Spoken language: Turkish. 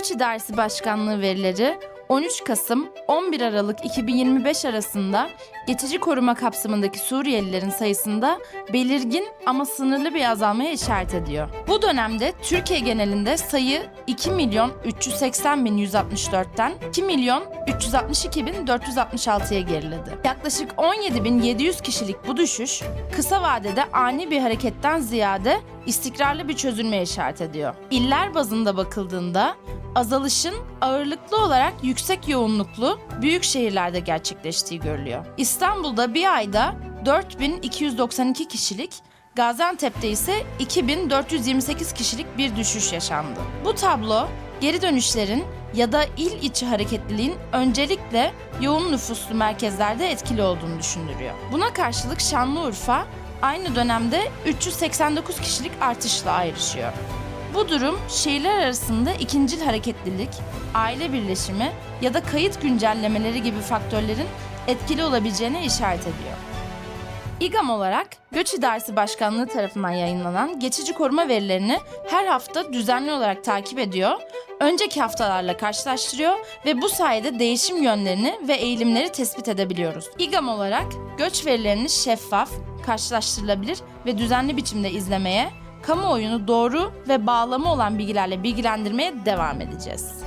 Göç İdaresi Başkanlığı verileri 13 Kasım 11 Aralık 2025 arasında geçici koruma kapsamındaki Suriyelilerin sayısında belirgin ama sınırlı bir azalmaya işaret ediyor. Bu dönemde Türkiye genelinde sayı 2 milyon 380 bin 164'ten 2 milyon 362 bin 466'ya geriledi. Yaklaşık 17 bin 700 kişilik bu düşüş kısa vadede ani bir hareketten ziyade istikrarlı bir çözülmeye işaret ediyor. İller bazında bakıldığında azalışın ağırlıklı olarak yüksek yoğunluklu büyük şehirlerde gerçekleştiği görülüyor. İstanbul'da bir ayda 4292 kişilik, Gaziantep'te ise 2428 kişilik bir düşüş yaşandı. Bu tablo geri dönüşlerin ya da il içi hareketliliğin öncelikle yoğun nüfuslu merkezlerde etkili olduğunu düşündürüyor. Buna karşılık Şanlıurfa aynı dönemde 389 kişilik artışla ayrışıyor. Bu durum şehirler arasında ikincil hareketlilik, aile birleşimi ya da kayıt güncellemeleri gibi faktörlerin etkili olabileceğine işaret ediyor. İGAM olarak Göç İdaresi Başkanlığı tarafından yayınlanan geçici koruma verilerini her hafta düzenli olarak takip ediyor, önceki haftalarla karşılaştırıyor ve bu sayede değişim yönlerini ve eğilimleri tespit edebiliyoruz. İGAM olarak göç verilerini şeffaf, karşılaştırılabilir ve düzenli biçimde izlemeye, kamuoyunu doğru ve bağlamı olan bilgilerle bilgilendirmeye devam edeceğiz.